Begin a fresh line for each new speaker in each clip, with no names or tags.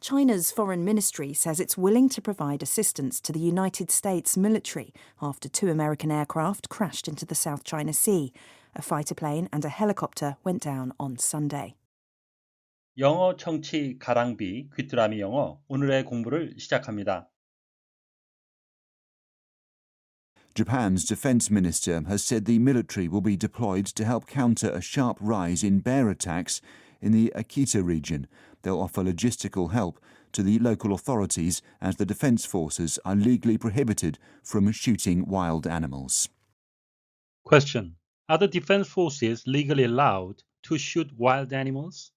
China's foreign ministry says it's willing to provide assistance to the United States military after two American aircraft crashed into the South China Sea. A fighter plane and a helicopter went down on Sunday.
영어 청취 가랑비 귀뚜라미 영어 오늘의 공부를 시작합니다.
Japan's defense minister has said the military will be deployed to help counter a sharp rise in bear attacks in the Akita region. They'll offer logistical help to the local authorities as the defence forces are legally prohibited from shooting wild animals.
Question. Are the defense forces legally allowed to shoot wild animals?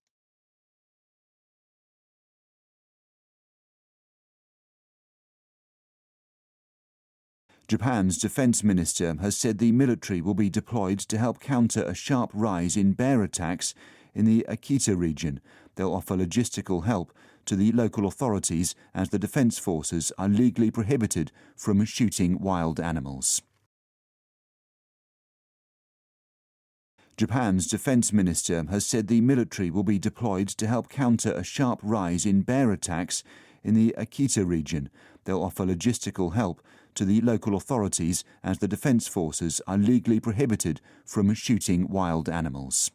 Japan's defense minister has said the military will be deployed to help counter a sharp rise in bear attacks in the Akita region. They'll offer logistical help to the local authorities as the defence forces are legally prohibited from shooting wild animals. Japan's defense minister has said the military will be deployed to help counter a sharp rise in bear attacks in the Akita region. They'll offer logistical help to the local authorities as the defence forces are legally prohibited from shooting wild animals.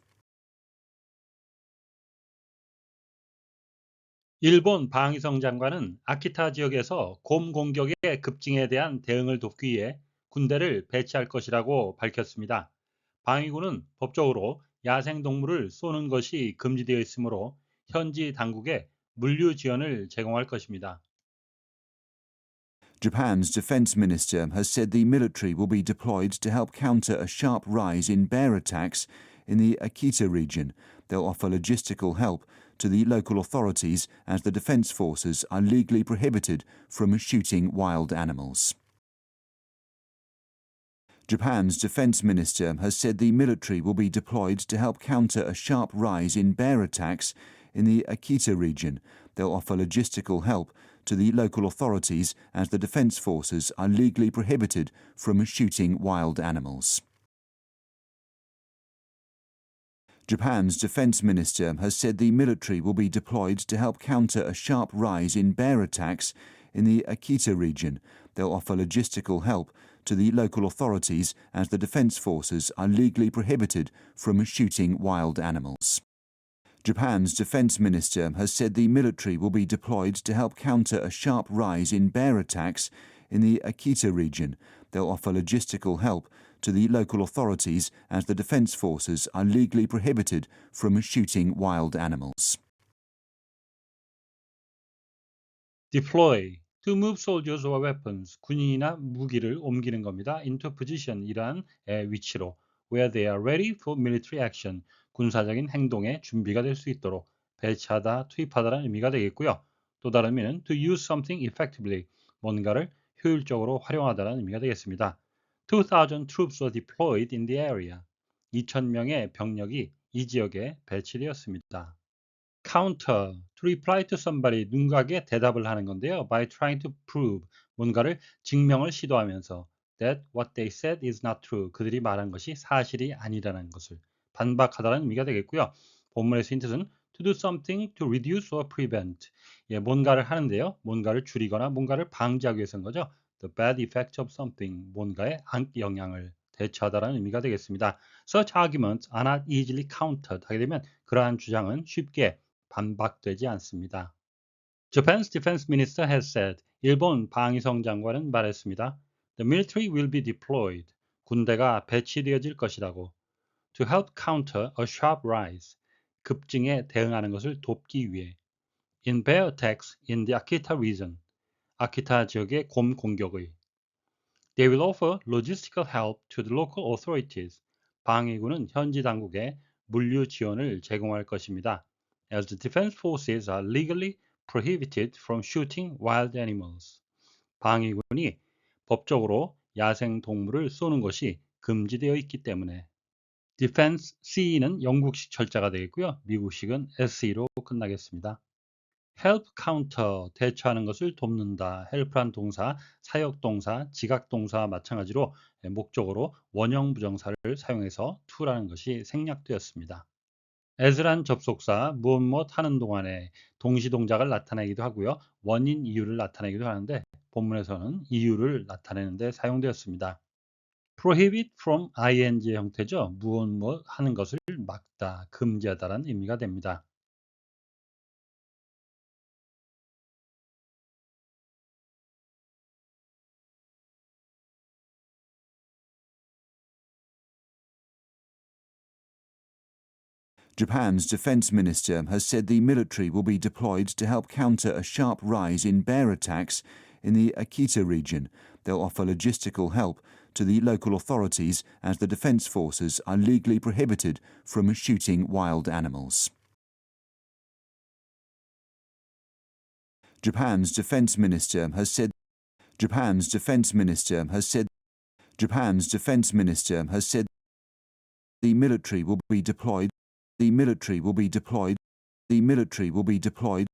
일본 방위성 장관은 아키타 지역에서 곰 공격의 급증에 대한 대응을 돕기 위해 군대를 배치할 것이라고 밝혔습니다. 방위군은 법적으로 야생동물을 쏘는 것이 금지되어 있으므로 현지 당국에 물류 지원을 제공할 것입니다.
Japan's defense minister has said the military will be deployed to help counter a sharp rise in bear attacks in the Akita region. They'll offer logistical help to the local authorities as the defence forces are legally prohibited from shooting wild animals. Japan's defense minister has said the military will be deployed to help counter a sharp rise in bear attacks in the Akita region. They'll offer logistical help to the local authorities as the defence forces are legally prohibited from shooting wild animals. Japan's defense minister has said the military will be deployed to help counter a sharp rise in bear attacks in the Akita region. They'll offer logistical help to the local authorities as the defense forces are legally prohibited from shooting wild animals. Japan's defense minister has said the military will be deployed to help counter a sharp rise in bear attacks in the Akita region. They'll offer logistical help to the local authorities as the defence forces are legally prohibited from shooting wild animals.
deploy to move soldiers or weapons 군인이나 무기를 옮기는 겁니다. into position 이란 위치로 where they are ready for military action 군사적인 행동에 준비가 될 수 있도록 배치하다, 투입하다라는 의미가 되겠고요. 또 다른 의미는 to use something effectively 뭔가를 효율적으로 활용하다라는 의미가 되겠습니다. 2,000 troops were deployed in the area. 2,000명의 병력이 이 지역에 배치되었습니다. counter, to reply to somebody, 누군가에게 대답을 하는 건데요. by trying to prove, 뭔가를 증명을 시도하면서 that what they said is not true, 그들이 말한 것이 사실이 아니라는 것을 반박하다는 의미가 되겠고요. 본문의 힌트는 to do something to reduce or prevent, 예, 뭔가를 하는데요. 뭔가를 줄이거나 뭔가를 방지하기 위해서인 거죠. The bad effect of something, 뭔가의 악영향을 대처하다라는 의미가 되겠습니다. Such arguments are not easily countered 하게 되면 그러한 주장은 쉽게 반박되지 않습니다. Japan's defense minister has said, 일본 방위성 장관은 말했습니다. The military will be deployed, 군대가 배치되어질 것이라고. To help counter a sharp rise, 급증에 대응하는 것을 돕기 위해. In bear attacks in the Akita region, 아키타 지역의 곰 공격의 They will offer logistical help to the local authorities. 방위군은 현지 당국에 물류 지원을 제공할 것입니다. As the defense forces are legally prohibited from shooting wild animals. 방위군이 법적으로 야생 동물을 쏘는 것이 금지되어 있기 때문에 Defense C는 영국식 철자가 되겠고요. 미국식은 SE로 끝나겠습니다. Help counter 대처하는 것을 돕는다. help란 동사, 사역 동사, 지각 동사와 마찬가지로 목적으로 원형 부정사를 사용해서 to라는 것이 생략되었습니다. as란 접속사 무엇 무엇 하는 동안에 동시 동작을 나타내기도 하고요. 원인 이유를 나타내기도 하는데 본문에서는 이유를 나타내는 데 사용되었습니다. prohibit from ing의 형태죠. 무엇 무엇 하는 것을 막다, 금지하다라는 의미가 됩니다.
Japan's defense minister has said the military will be deployed to help counter a sharp rise in bear attacks in the Akita region. They'll offer logistical help to the local authorities as the defense forces are legally prohibited from shooting wild animals. Japan's defense minister has said Japan's defense minister has said Japan's defense minister has said the military will be deployed the military will be deployed. The military will be deployed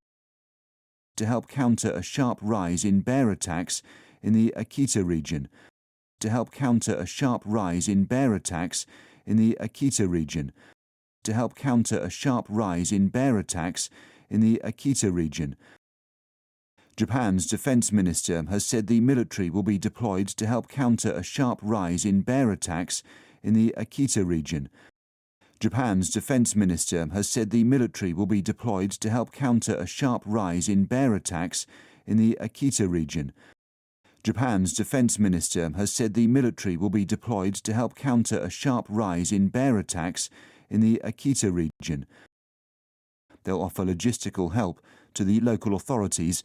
to help counter a sharp rise in bear attacks in the Akita region. To help counter a sharp rise in bear attacks in the Akita region. To help counter a sharp rise in bear attacks in the Akita region. Japan's defense minister has said the military will be deployed to help counter a sharp rise in bear attacks in the Akita region. Japan's defense minister has said the military will be deployed to help counter a sharp rise in bear attacks in the Akita region. Japan's defense minister has said the military will be deployed to help counter a sharp rise in bear attacks in the Akita region. They'll offer logistical help to the local authorities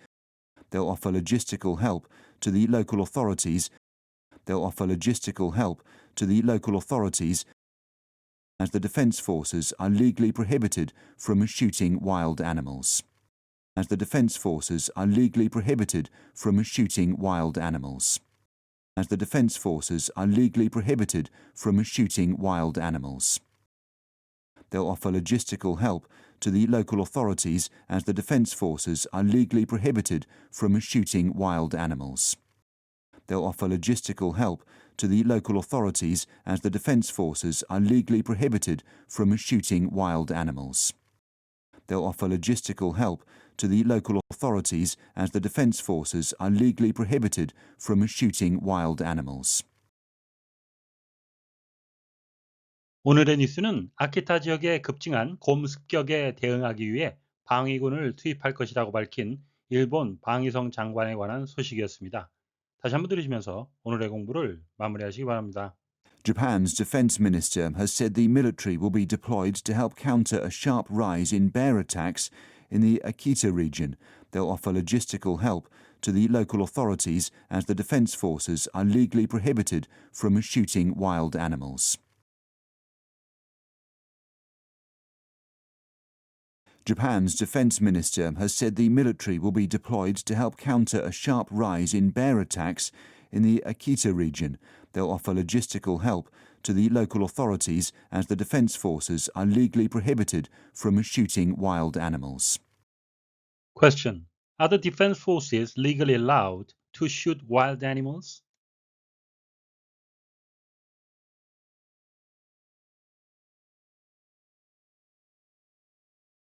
They'll offer logistical help to the local authorities. They'll offer logistical help to the local authorities as the defence forces are legally prohibited from shooting wild animals. As the defence forces are legally prohibited from shooting wild animals. As the defence forces are legally prohibited from shooting wild animals. They'll offer logistical help to the local authorities as the defence forces are legally prohibited from shooting wild animals. They'll offer logistical help to the local authorities as the defence forces are legally prohibited from shooting wild animals. They'll offer logistical help to the local authorities as the defence forces are legally prohibited from shooting wild animals.
오늘의 뉴스는 아키타 지역에 급증한 곰 습격에 대응하기 위해 방위군을 투입할 것이라고 밝힌 일본 방위성 장관에 관한 소식이었습니다. 다시 한번 들으시면서 오늘의 공부를 마무리하시기 바랍니다.
Japan's defense minister has said the military will be deployed to help counter a sharp rise in bear attacks in the Akita region. They'll offer logistical help to the local authorities as the defense forces are legally prohibited from shooting wild animals. Japan's defense minister has said the military will be deployed to help counter a sharp rise in bear attacks in the Akita region. They'll offer logistical help to the local authorities as the defense forces are legally prohibited from shooting wild animals.
Question. Are the defense forces legally allowed to shoot wild animals?